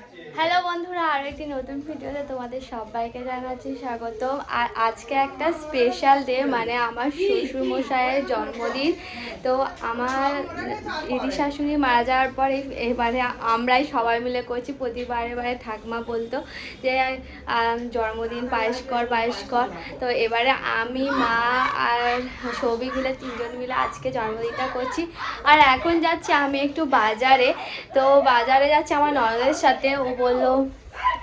perspective hello বন্ধুরা আরও একটি নতুন ভিডিওতে তোমাদের সবাইকে জানাচ্ছি স্বাগতম। আর আজকে একটা স্পেশাল ডে মানে আমার শ্বশুর মশাইয়ের জন্মদিন। তো আমার দিদি শাশুড়ি মারা যাওয়ার পর এবারে আমরাই সবাই মিলে করছি, প্রতিবার এবারে ঠাকমা বলতো যে জন্মদিন পায়েস কর পায়েস কর। তো এবারে আমি, মা আর সৌভিক মিলে তিনজন মিলে আজকে জন্মদিনটা করছি। আর এখন যাচ্ছি আমি একটু বাজারে। তো বাজারে যাচ্ছি আমার ননদের সাথে বলল,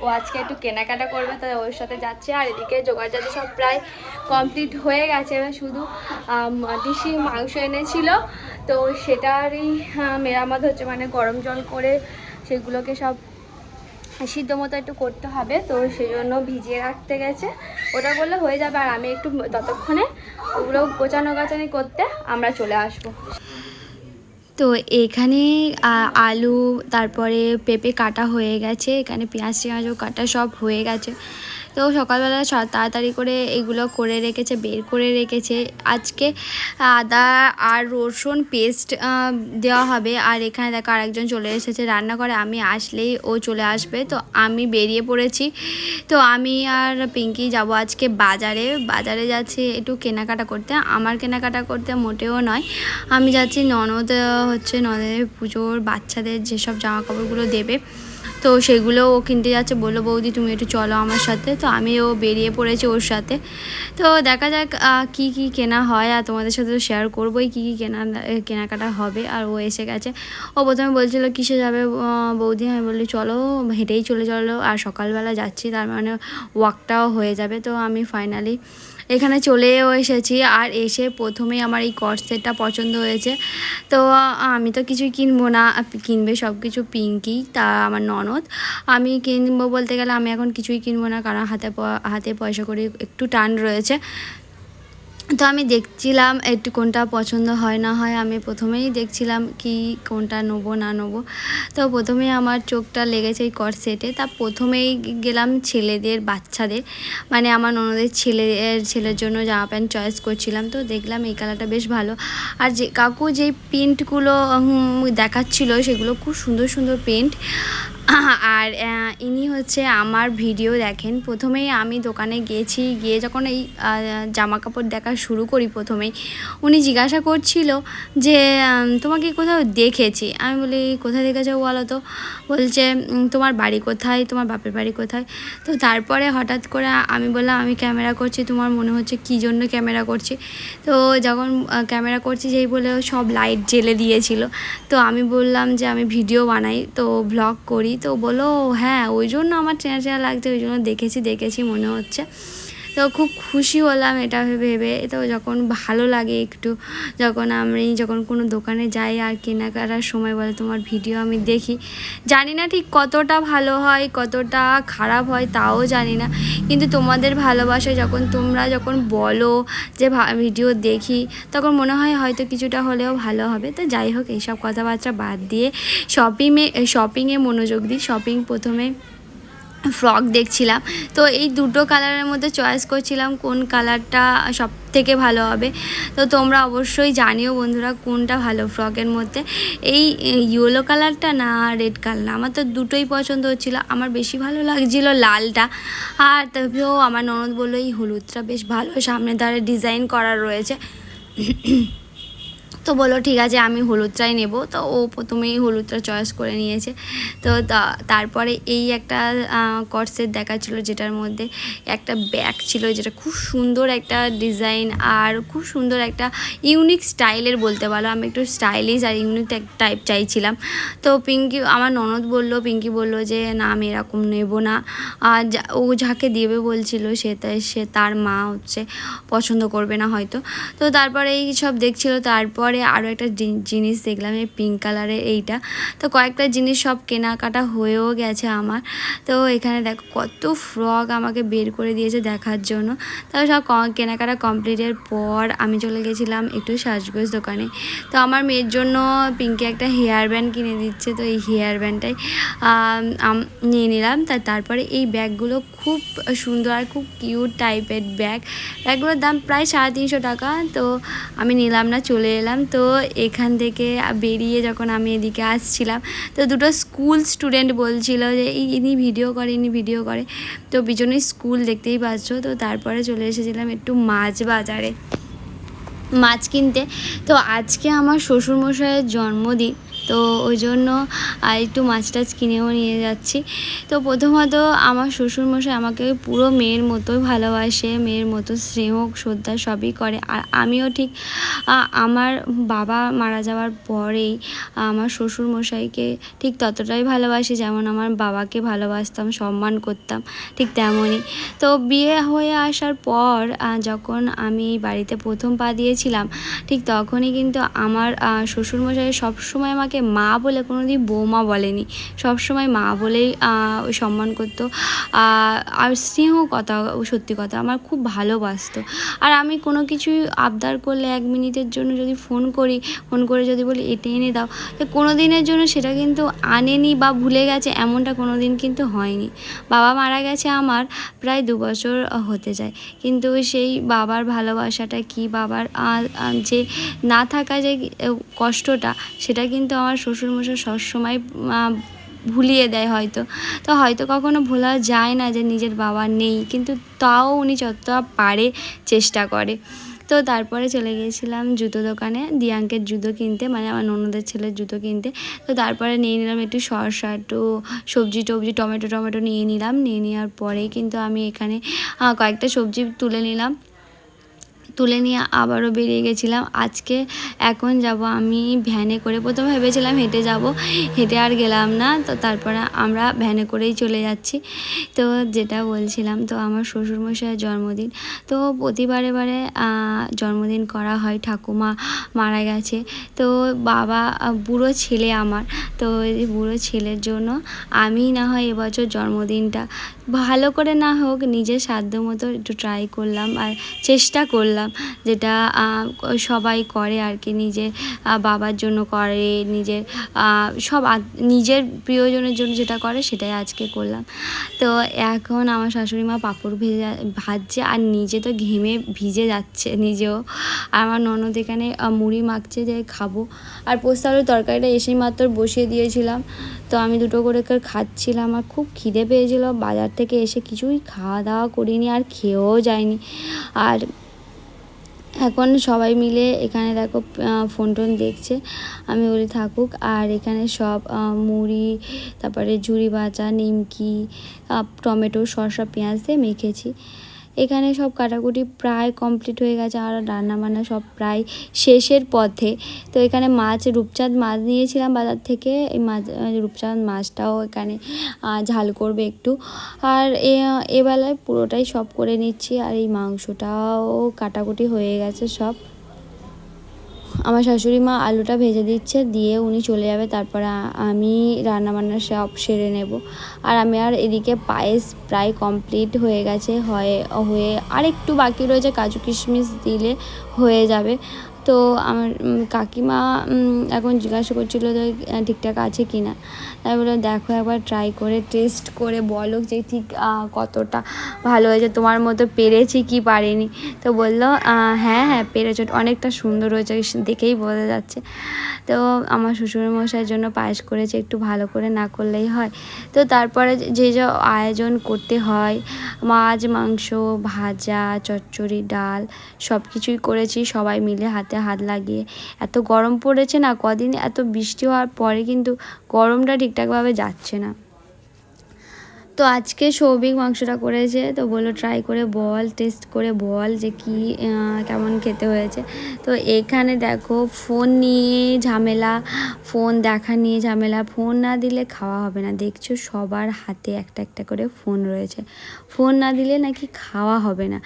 ও আজকে একটু কেনাকাটা করবে তো ওর সাথে যাচ্ছে। আর এদিকে জোগাড়জাতি সব প্রায় কমপ্লিট হয়ে গেছে। এবার শুধু ডিসি মাংস এনেছিল। তো সেটারই মেরামত হচ্ছে। মানে গরম জল করে সেগুলোকে সব সিদ্ধ মতো একটু করতে হবে। তো সেই জন্য ভিজিয়ে রাখতে গেছে। ওটা করলে হয়ে যাবে। আর আমি একটু ততক্ষণে ওগুলো গোছানো গাছানি করতে আমরা চলে আসব। তো এখানে আলু, তারপরে পেঁপে কাটা হয়ে গেছে, এখানে পেঁয়াজ, টেঁয়াজও কাটা সব হয়ে গেছে। তো সকালবেলা তাড়াতাড়ি করে এগুলো করে রেখেছে, বের করে রেখেছে। আজকে আদা আর রসুন পেস্ট দেওয়া হবে। আর এখানে দেখো আরেকজন চলে এসেছে রান্না করে আমি আসলেই ও চলে আসবে। তো আমি বেরিয়ে পড়েছি। তো আমি আর পিঙ্কি যাব আজকে বাজারে। বাজারে যাচ্ছি একটু কেনাকাটা করতে। আমার কেনাকাটা করতে মোটেও নয়। আমি যাচ্ছি ননদ, হচ্ছে ননদের পুজোর বাচ্চাদের যেসব জামা কাপড়গুলো দেবে। তো সেগুলো ও কিনতে যাচ্ছে। বলল, বৌদি, তুমি একটু চলো আমার সাথে। তো আমিও বেরিয়ে পড়েছি ওর সাথে। তো দেখা যাক কি কি কেনা হয় আর তোমাদের সাথে তো শেয়ার করবোই কি কি কেনা কেনাকাটা হবে। আর ও এসে গেছে। ও প্রথমে বলছিল, কিসে যাবে বৌদি? আমি বললি, চলো, হেঁটেই চলে চলো আর সকালবেলা যাচ্ছি, তার মানে ওয়াকটাও হয়ে যাবে। তো আমি ফাইনালি এখানে চলেও এসেছি। আর এসে প্রথমেই আমার এই কর্সেটটা পছন্দ হয়েছে। তো আমি তো কিছুই কিনবো না। কিনবে সব কিছু পিঙ্কি, তা আমার ননদ। আমি কিনবো বলতে গেলে আমি এখন কিছুই কিনবো না, কারণ হাতে হাতে পয়সা করে একটু টান রয়েছে। তো আমি দেখছিলাম একটু কোনটা পছন্দ হয় না হয়, আমি প্রথমেই দেখছিলাম কি কোনটা নেব, না নেব। তো প্রথমেই আমার চোখটা লেগেছে এই কর সেটে তা প্রথমেই গেলাম ছেলেদের, বাচ্চাদের। মানে আমার ননদের ছেলের ছেলের জন্য জামা প্যান্ট চয়েস করছিলাম। তো দেখলাম এই কালারটা বেশ ভালো। আর যে, কাকু যেই প্রিন্টগুলো দেখাচ্ছিলো সেগুলো খুব সুন্দর সুন্দর প্রিন্ট। আর ইনি হচ্ছে আমার ভিডিও দেখেন। প্রথমেই আমি দোকানে গিয়েছি গিয়ে যখন এই জামা কাপড় দেখা শুরু করি প্রথমেই, উনি জিজ্ঞাসা করছিল যে তোমাকে কোথাও দেখেছি? আমি বলি, কোথায় দেখেছ বলো তো বলছে তোমার বাড়ি কোথায়? তোমার বাপের বাড়ি কোথায়? তো তারপরে হঠাৎ করে আমি বললাম, আমি ক্যামেরা করছি, তোমার মনে হচ্ছে কী জন্য ক্যামেরা করছি? তো যখন ক্যামেরা করছি যেই বলে সব লাইট জেলে দিয়েছিল। তো আমি বললাম যে, আমি ভিডিও বানাই। তো ব্লগ করি তো বলো হ্যাঁ ওই জন্য আমার চেনা চেনা লাগছে, ওই জন্য দেখেছি দেখেছি, মনে হচ্ছে। তো খুব খুশি হলাম এটা ভেবে। তো যখন ভালো লাগে একটু, যখন আমি যখন কোনো দোকানে যাই আর কেনাকাটার সময় বলে তোমার ভিডিও আমি দেখি, জানি না ঠিক কতটা ভালো হয়, কতটা খারাপ হয় তাও জানি না। কিন্তু তোমাদের ভালোবাসা যখন তোমরা যখন বলো যে ভিডিও দেখি, তখন মনে হয় হয়তো কিছুটা হলেও ভালো হবে। তো যাই হোক, এইসব কথাবার্তা বাদ দিয়ে শপিংয়ে শপিংয়ে মনোযোগ দিই। শপিং প্রথমে ফ্রক দেখছিলাম। তো এই দুটো কালারের মধ্যে চয়েস করছিলাম কোন কালারটা সব থেকে ভালো হবে। তো তোমরা অবশ্যই জানিও বন্ধুরা কোনটা ভালো ফ্রকের মধ্যে। এই ইয়েলো কালারটা না রেড কালার না। আমার তো দুটোই পছন্দ হচ্ছিল। আমার বেশি ভালো লাগছিল লালটা। আর তবেও আমার ননদ বলল, এই হলুদটা বেশ ভালো। সামনে দ্বারা ডিজাইন করা রয়েছে। তো বলল, ঠিক আছে, আমি হলুদটাই নেব। তো ও প্রথমেই হলুদটা চয়েস করে নিয়েছে। তো তারপরে এই একটা কর্সেট দেখাচ্ছিল যেটার মধ্যে একটা ব্যাগ ছিল যেটা খুব সুন্দর একটা ডিজাইন আর খুব সুন্দর একটা ইউনিক স্টাইলের বলতে পারো। আমি একটু স্টাইলিশ আর ইউনিক টাইপ চাইছিলাম। তো পিঙ্কি, আমার ননদ বলল, পিঙ্কি বলল যে, না, আমি এরকম নেব না। আর ও যাকে দেবে বলছিল, সে সে তার মা হচ্ছে পছন্দ করবে না হয়তো। তো তারপরে এই সব দেখছিল, তারপরে আরও একটা জিনিস দেখলাম, এই পিঙ্ক কালারের এইটা। তো কয়েকটা জিনিস সব কেনাকাটা হয়েও গেছে আমার। তো এখানে দেখো কত ফ্রক আমাকে বের করে দিয়েছে দেখার জন্য। তো সব কেনাকাটা কমপ্লিটের পর আমি চলে গেছিলাম একটু সাজগোজ দোকানে। তো আমার মেয়ের জন্য পিঙ্কি একটা হেয়ার ব্যান্ড কিনে দিচ্ছে, তো এই হেয়ার ব্যান্ডটাই নিয়ে নিলাম। তা তারপরে এই ব্যাগগুলো খুব সুন্দর আর খুব কিউট টাইপের ব্যাগ ব্যাগগুলোর দাম প্রায় সাড়ে তিনশো টাকা। তো আমি নিলাম না, চলে এলাম। তো এখান থেকে বেরিয়ে যখন আমি এদিকে আসছিলাম, তো দুটো স্কুল স্টুডেন্ট বলছিল যে ইনি ভিডিও করে, ইনি ভিডিও করে। তো পিছনে স্কুল দেখতেই পাচ্ছ, তো তারপরে চলে এসেছিলাম একটু মাছ বাজারে। মাছ কিনতে। তো আজকে আমার শ্বশুরমশাইয়ের জন্মদিন। তো ওই জন্য আহ, একটু মাছ টাছ কিনেও নিয়ে যাচ্ছি। তো প্রথমত আমার শ্বশুরমশাই আমাকে পুরো মেয়ের মতোই ভালোবাসে মেয়ের মতো স্নেহ শ্রদ্ধা সবই করে। আর আমিও ঠিক আমার বাবা মারা যাওয়ার পরেই আমার শ্বশুরমশাইকে ঠিক ততটাই ভালোবাসি যেমন আমার বাবাকে ভালোবাসতাম সম্মান করতাম ঠিক তেমনই। তো বিয়ে হয়ে আসার পর যখন আমি বাড়িতে প্রথম পা দিয়েছিলাম ঠিক তখনই কিন্তু আমার শ্বশুরমশাই সবসময় আমাকে মা বলে কোনো দিন বৌমা বলেনি। সবসময় মা বলেই সম্মান করতো। আর স্নেহ কথা, সত্যি কথা, আমার খুব ভালোবাসতো। আর আমি কোনো কিছুই আবদার করলে এক মিনিটের জন্য যদি ফোন করি, ফোন করে যদি বলি, এটা এনে দাও। কোনো দিনের জন্য সেটা কিন্তু আনেনি বা ভুলে গেছে, এমনটা কোনো দিন কিন্তু হয়নি। বাবা মারা গেছে আমার প্রায় দু বছর হতে যায়। কিন্তু সেই বাবার ভালোবাসাটা কি, বাবার যে না থাকা যে কষ্টটা, সেটা কিন্তু আমার শ্বশুরমশাই সবসময় ভুলিয়ে দেয় হয়তো। তো হয়তো কখনো ভোলা যায় না যে নিজের বাবা নেই, কিন্তু তাও উনি যতটা পারে চেষ্টা করে। তো তারপরে চলে গিয়েছিলাম জুতো দোকানে, দিয়াঙ্কের জুতো কিনতে মানে আমার ননদের ছেলের জুতো কিনতে। তো তারপরে নিয়ে নিলাম একটু শসা, একটু সবজি টবজি, টমেটো টমেটো নিয়ে নিলাম। নিয়ে নেওয়ার পরেই কিন্তু আমি এখানে কয়েকটা সবজি তুলে নিলাম। তুলে নিয়ে আবারও বেরিয়ে গেছিলাম। আজকে এখন যাব আমি ভ্যানে করে। প্রথমে ভেবেছিলাম হেঁটে যাব, হেঁটে আর গেলাম না। তো তারপরে আমরা ভ্যানে করেই চলে যাচ্ছি। তো যেটা বলছিলাম, তো আমার শ্বশুরমশাইয়ের জন্মদিন। তো প্রতিবারে বারে জন্মদিন করা হয়। ঠাকুমা মারা গেছে। তো বাবা, বুড়ো ছেলে আমার। তো বুড়ো ছেলের জন্য আমি না হয় এবছর জন্মদিনটা ভালো করে না হোক নিজের সাধ্য মতো একটু ট্রাই করলাম আর চেষ্টা করলাম। যেটা সবাই করে আর কি নিজের বাবার জন্য করে নিজের সব নিজের প্রিয়জনের জন্য যেটা করে সেটাই আজকে করলাম। তো এখন আমার শাশুড়ি মা পাঁপড় ভেজা, ভাজছে আর নিজে তো ঘেমে ভিজে যাচ্ছে নিজেও। আর আমার ননদ এখানে মুড়ি মাখছে যে খাব। আর পোস্ত তরকারিটা এসেই মাত্র বসিয়ে দিয়েছিলাম। তো আমি দুটো করে খাচ্ছিলাম আমার খুব খিদে পেয়েছিল। বাজার থেকে এসে কিছুই খাওয়া দাওয়া করিনি আর খেয়েও যায়নি আর এখন সবাই মিলে এখানে দেখো ফোন টোন দেখছে। আমি বলি, থাকুক। আর এখানে সব মুড়ি, তারপরে ঝুড়ি ভাজা, নিমকি টমেটো, শসা, পেঁয়াজ দিয়ে মেখেছি। এখানে সব কাটাকুটি প্রায় কমপ্লিট হয়ে গেছে, আর রান্না বান্না সব প্রায় শেষের পথে। তো এখানে মাছ, রূপচাঁদ মাছ নিয়েছিলাম বাজার থেকে, এই মাছ রূপচাঁদ মাছটাও এখানে ঝাল করবে একটু। আর এবেলায় পুরোটাই সব করে নিচ্ছি, আর এই মাংসটাও কাটাকুটি হয়ে গেছে সব। আমার শাশুড়ি মা আলুটা ভেজে দিচ্ছে, দিয়ে উনি চলে যাবে, তারপরে আমি রান্নাবান্না সব সেরে নেব। আর আমি আর এদিকে পায়েস প্রায় কমপ্লিট হয়ে গেছে, হয়ে হয়ে আর একটু বাকি রয়েছে, কাজু কিশমিশ দিলে হয়ে যাবে। তো আমার কাকিমা এখন জিজ্ঞাসা করছিল যে ঠিকঠাক আছে কি না? তাই বলে দেখো একবার ট্রাই করে টেস্ট করে বলো যে, ঠিক কতটা ভালো হয়েছে। তোমার মতো পেরেছি কি পারিনি? তো বলল হ্যাঁ হ্যাঁ পেরেছ। অনেকটা সুন্দর হয়েছে দেখেই বোঝা যাচ্ছে। তো আমার শ্বশুর মশাইয়ের জন্য পায়েস করেছে, একটু ভালো করে না করলেই হয়। তো তারপরে যে যে আয়োজন করতে হয়, মাছ, মাংস, ভাজা, চচ্চড়ি, ডাল সব কিছুই করেছি, সবাই মিলে হাতে হাত লাগিয়ে। এত গরম পড়েছে না, কদিন এত বৃষ্টি হওয়ার পরে কিন্তু গরমটা ঠিকঠাকভাবে যাচ্ছে না। তো আজকে সৌভিক মাংসটা করেছে, তো বলল ট্রাই করে বল টেস্ট করে বল যে কি কেমন খেতে হয়েছে। তো এখানে দেখো ফোন নিয়ে ঝামেলা ফোন দেখা নিয়ে ঝামেলা ফোন না দিলে খাওয়া হবে না। দেখছ সবার হাতে একটা একটা করে ফোন রয়েছে। ফোন না দিলে নাকি খাওয়া হবে না।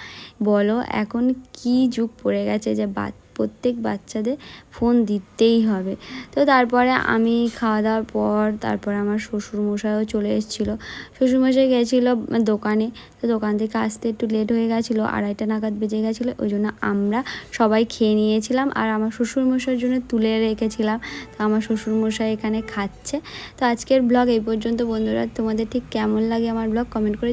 বলো এখন কি যুগ পড়ে গেছে যে বাচ্চা প্রত্যেক বাচ্চাদের ফোন দিতেই হবে। তো তারপরে আমি খাওয়া দাওয়ার পর তারপরে আমার শ্বশুরমশাইও চলে এসেছিল। শ্বশুরমশাই গেছিল দোকানে। তো দোকান থেকে আসতে একটু লেট হয়ে গেছিল, আড়াইটা নাগাদ বেজে গেছিল, ওই জন্য আমরা সবাই খেয়ে নিয়েছিলাম আর আমার শ্বশুরমশাইয়ের জন্য তুলে রেখেছিলাম। তো আমার শ্বশুরমশাই এখানে খাচ্ছে। তো আজকের ব্লগ এই পর্যন্ত। বন্ধুরা, তোমাদের ঠিক কেমন লাগে আমার ব্লগ কমেন্ট করে।